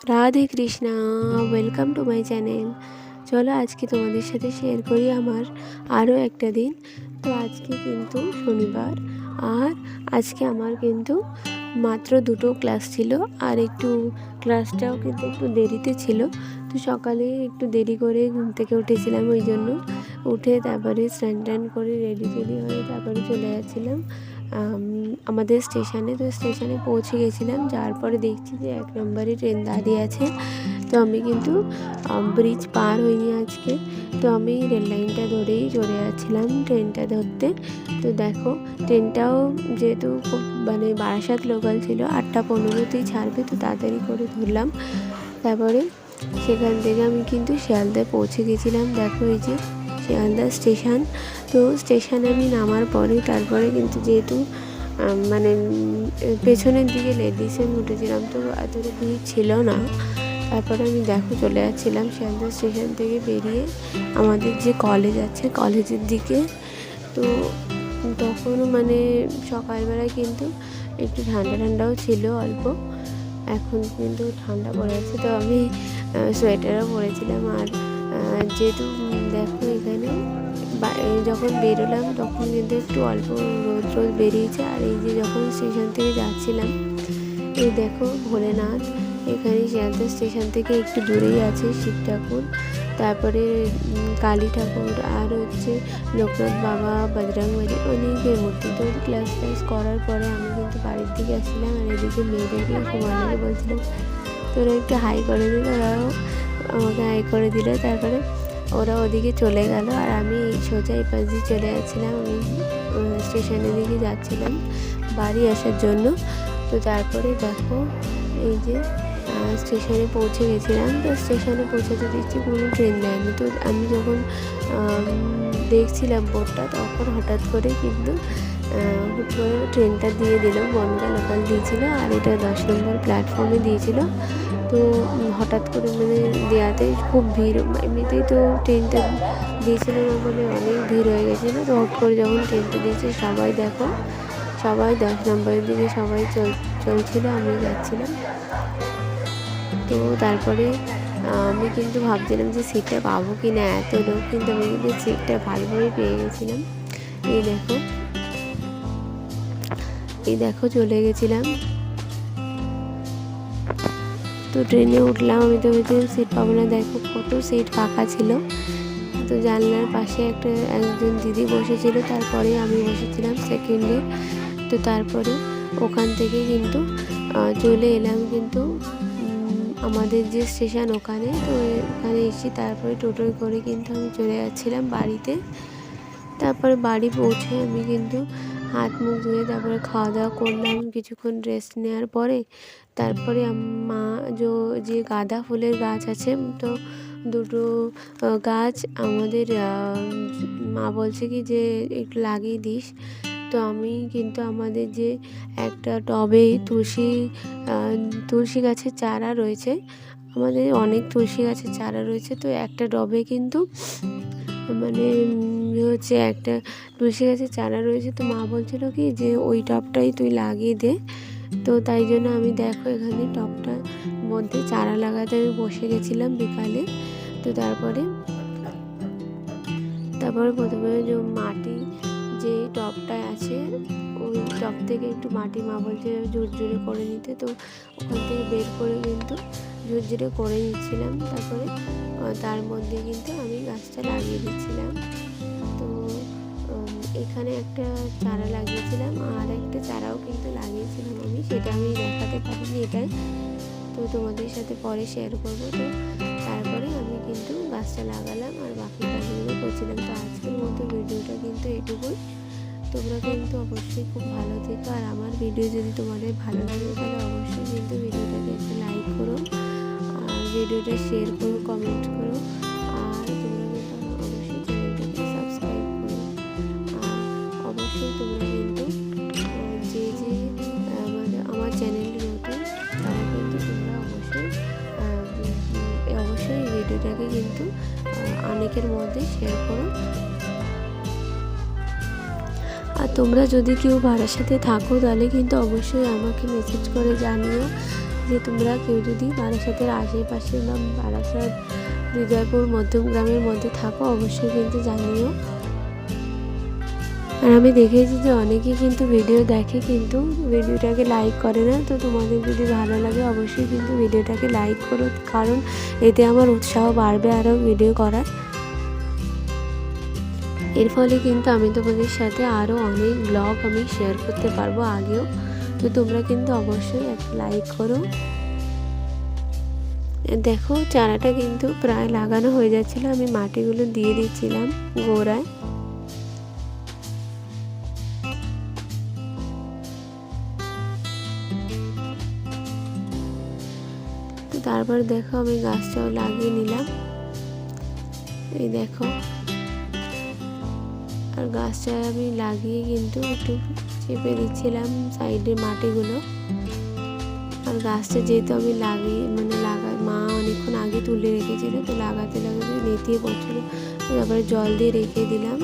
Radhe Krishna welcome to my channel চলো আজকে তোমাদের সাথে শেয়ার করি আমার আরও একটা দিন। তো আজকে কিন্তু শনিবার, আর আজকে আমার কিন্তু মাত্র দুটো ক্লাস ছিল, আর একটু ক্লাসটাও কিন্তু একটু দেরিতে ছিল। তো সকালে একটু দেরি করে ঘুম থেকে উঠেছিলাম, ওই জন্য উঠে তারপরে স্নান টান করে রেডি টেডি হয়ে তারপরে চলে যাচ্ছিলাম। আমাদের স্টেশনে, তো স্টেশনে পৌঁছে গেছিলাম। যাওয়ার পরে দেখছি যে এক নম্বরে ট্রেন দাঁড়িয়ে আছে। তো আমি কিন্তু ব্রিজ পার হইনি আজকে। তো আমি রেল লাইনটা ধরেই চলে যাচ্ছিলাম ট্রেনটা ধরতে। তো দেখো, ট্রেনটাও যেহেতু খুব মানে বারাসাত লোকাল ছিল, আটটা পনেরোতেই ছাড়বে, তো তাড়াতাড়ি করে ধরলাম। তারপরে সেখান থেকে আমি কিন্তু শিয়ালদায় পৌঁছে গেছিলাম। দেখো এই যে, শিয়ালদা স্টেশন। তো স্টেশনে আমি নামার পরে তারপরে কিন্তু যেহেতু মানে পেছনের দিকে লেডিসে উঠেছিলাম, তো এতটা ভিড় ছিল না। তারপরে আমি দেখো চলে যাচ্ছিলাম শিয়ালদা স্টেশন থেকে বেরিয়ে আমাদের যে কলেজ আছে কলেজের দিকে। তো তখনও মানে সকালবেলায় কিন্তু একটু ঠান্ডা ঠান্ডাও ছিল অল্প, এখন কিন্তু ঠান্ডা পড়ে আছে। তো আমি সোয়েটারও পরেছিলাম আর যেহেতু দেখো এখানে যখন বেরোলাম তখন কিন্তু একটু অল্প রোদ রোদ বেরিয়েছে। আর এই যে যখন স্টেশন থেকে যাচ্ছিলাম, এই দেখো ভোলেনাথ, এখানে শিয়ালদা স্টেশন থেকে একটু দূরেই আছে শিব ঠাকুর। তারপরে কালী ঠাকুর আর হচ্ছে লোকনাথ বাবা, বজরংবলী অনেকের মূর্তি। তো ক্লাস ক্লাস করার পরে আমি কিন্তু বাড়ির দিকে আসছিলাম আর এদিকে মেয়েদেরকে বানাতে বলছিলাম, তোরা একটু হাই করে দিল ওরাও আমাকে হাই করে দিল। তারপরে ওরা ওদিকে চলে গেল আর আমি সোজা এই পাশ দিয়ে চলে যাচ্ছিলাম। আমি স্টেশনের দিকে যাচ্ছিলাম বাড়ি আসার জন্য। তো তারপরে দেখো এই যে স্টেশনে পৌঁছে গেছিলাম। তো স্টেশনে পৌঁছাতে দেখছি কোনো ট্রেন দেয়নি তো আমি যখন দেখছিলাম বোর্ডটা তখন হঠাৎ করে কিন্তু করে ট্রেনটা দিয়ে দিল। বনগা লোকাল দিয়েছিল আর এটা দশ নম্বর প্ল্যাটফর্মে দিয়েছিল। তো হঠাৎ করে মানে দেওয়াতে খুব ভিড়, এমনিতেই তো ট্রেনটা দিয়েছিল না বলে অনেক ভিড় হয়ে গেছিল তো হট করে যখন ট্রেনটা দিয়েছে সবাই দেখো, সবাই দশ নম্বরের দিকে সবাই চল, চলছিল আমি যাচ্ছিলাম। তো তারপরে আমি কিন্তু ভাবছিলাম যে সিটটা পাবো কি না এত লোক, কিন্তু আমি কিন্তু সিটটা ভালোভাবে পেয়ে গেছিলাম। এই দেখো এই দেখো চলে গেছিলাম। তো ট্রেনে উঠলাম, আমি তো ভেবেছিলাম সিট পাবো না। দেখো কত সিট ফাঁকা ছিল। তো জানলার পাশে একটা একজন দিদি বসেছিল, তারপরে আমি বসেছিলাম সেকেন্ডে তো তারপরে ওখান থেকে কিন্তু চলে এলাম কিন্তু আমাদের যে স্টেশন ওখানে, তো ওখানে এসেছি তারপরে টোটোয় করে কিন্তু আমি চলে যাচ্ছিলাম বাড়িতে। তারপরে বাড়ি পৌঁছে আমি কিন্তু হাত মুখ ধুয়ে তারপরে খাওয়া দাওয়া করলাম। কিছুক্ষণ রেস্ট নেওয়ার পরে তারপরে মা যে গাঁদা ফুলের গাছ আছে, তো দুটো গাছ আমাদের মা বলছে কি যে, একটু লাগিয়ে দিস। তো আমি কিন্তু আমাদের যে একটা টবে তুলসী তুলসী গাছের চারা রয়েছে, আমাদের অনেক তুলসী গাছের চারা রয়েছে, তো একটা টবে কিন্তু মানে হচ্ছে একটা তুলসী গাছের চারা রয়েছে। তো মা বলছিল কি যে, ওই টবটাই তুই লাগিয়ে দে। তো তাই জন্য আমি দেখো এখানে টবটার মধ্যে চারা লাগাতে আমি বসে গেছিলাম বিকালে। তো তারপরে তারপরে প্রথমে যে মাটি যে টবটায় আছে, ওই টব থেকে একটু মাটি মা বলছে ঝুরঝুরে করে নিতে। তো ওখান থেকে বের করে কিন্তু ঝুরঝুরে করে নিচ্ছিলাম তারপরে তার মধ্যে কিন্তু আমি গাছটা লাগিয়ে দিচ্ছিলাম তো এখানে একটা চারা লাগিয়েছিলাম আর একটা চারাও কিন্তু লাগিয়েছিলাম আমি, সেটা আমি দেখাতে পারিনি এটাই। তো তোমাদের সাথে পরে শেয়ার করব। তো তারপরে আমি কিন্তু গাছটা লাগালাম আর বাকি কাজগুলো করছিলাম। তো আজকের মতো ভিডিওটা কিন্তু এটুকুই। তোমরা কিন্তু অবশ্যই খুব ভালো থেকো। আর আমার ভিডিও যদি তোমাদের ভালো লাগে তাহলে অবশ্যই কিন্তু ভিডিওটাকে একটু লাইক করো। ভিডিওটা শেয়ার করো কমেন্ট করো। আর তোমরা কিন্তু অবশ্যই চ্যানেলটাকে সাবস্ক্রাইব করো। আর অবশ্যই তোমরা কিন্তু যে যে আহ, আমাদের আমার চ্যানেলটি নতুন তারা কিন্তু তোমরা অবশ্যই অবশ্যই ভিডিওটাকে কিন্তু অনেকের মধ্যে শেয়ার করো। আর তোমরা যদি কেউ ভাড়ার সাথে থাকো তাহলে কিন্তু অবশ্যই আমাকে মেসেজ করে জানিও। যে তোমরা কেউ যদি বারাসাতের আশেপাশে বা বারাসাত বিজয়পুর মধ্যম গ্রামের মধ্যে থাকো, অবশ্যই কিন্তু জানিও। আর আমি দেখেছি যে অনেকেই কিন্তু ভিডিও দেখে, কিন্তু ভিডিওটাকে লাইক করে না। তো তোমাদের যদি ভালো লাগে, অবশ্যই কিন্তু ভিডিওটাকে লাইক করো, কারণ এতে আমার উৎসাহ বাড়বে আরও ভিডিও করার। এর ফলে কিন্তু আমি তোমাদের সাথে আরও অনেক ব্লগ আমি শেয়ার করতে পারব আগেও। তো তোমরা কিন্তু অবশ্যই একটা লাইক করো। দেখো, চারাটা কিন্তু প্রায় লাগানো হয়ে যাচ্ছিল। আমি মাটিগুলো দিয়ে দিচ্ছিলাম গোড়ায়। তারপর দেখো, আমি গাছটাও লাগিয়ে নিলাম। এই দেখো, আর গাছটা আমি লাগিয়ে কিন্তু একটু চেপে দিচ্ছিলাম সাইডের মাটিগুলো। আর গাছটা যেহেতু আমি লাগিয়ে মানে লাগাই মা অনেকক্ষণ আগে তুলে রেখেছিল, তো লাগাতে লাগাতে নেতিয়ে পড়ছিল। তারপরে জল দিয়ে রেখে দিলাম।